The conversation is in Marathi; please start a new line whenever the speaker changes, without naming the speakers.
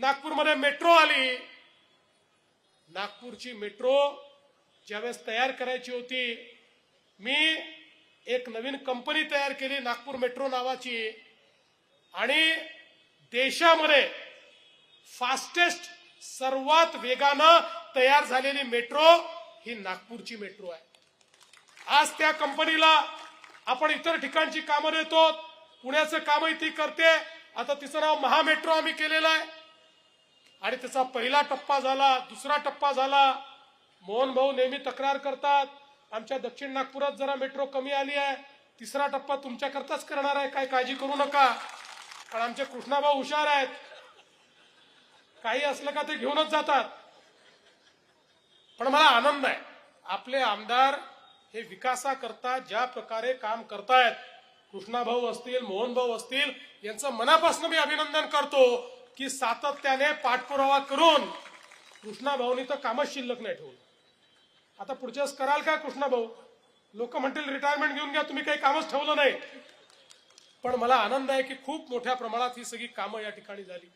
नागपूरमध्ये मेट्रो आली. नागपूरची मेट्रो ज्यावेळेस तयार करायची होती मी एक नवीन कंपनी तयार केली नागपूर मेट्रो नावाची. आणि देशामध्ये फास्टेस्ट सर्वात वेगानं तयार झालेली मेट्रो ही नागपूरची मेट्रो आहे. आज त्या कंपनीला आपण इतर ठिकाणची कामं देतो. पुण्याचं कामही ती करते. आता तिचं नाव महामेट्रो आम्ही केलेलं आहे. आणि त्याचा पहिला टप्पा झाला दुसरा टप्पा झाला. मोहन भाऊ नेहमी तक्रार करतात आमच्या दक्षिण नागपुरात जरा मेट्रो कमी आली आहे तिसरा टप्पा तुमच्याकरताच करणार आहे काय काळजी करू नका. कारण आमचे कृष्णाभाऊ हुशार आहेत. काही असलं का ते घेऊनच जातात. पण मला आनंद आहे आपले आमदार हे विकासाकरता ज्या प्रकारे काम करतायत कृष्णाभाऊ असतील मोहन भाऊ असतील यांचं मनापासून मी अभिनंदन करतो. की सातत्याने पाठपुरावा करून कृष्णाभाऊनी तर कामच शिल्लक नाही ठेवलं. आता पुढच्या वेळेस कराल का कृष्णाभाऊ लोक म्हणतील रिटायरमेंट घेऊन घ्या तुम्ही काही कामच ठेवलं नाही. पण मला आनंद आहे की खूप मोठ्या प्रमाणात ही सगळी कामं या ठिकाणी झाली.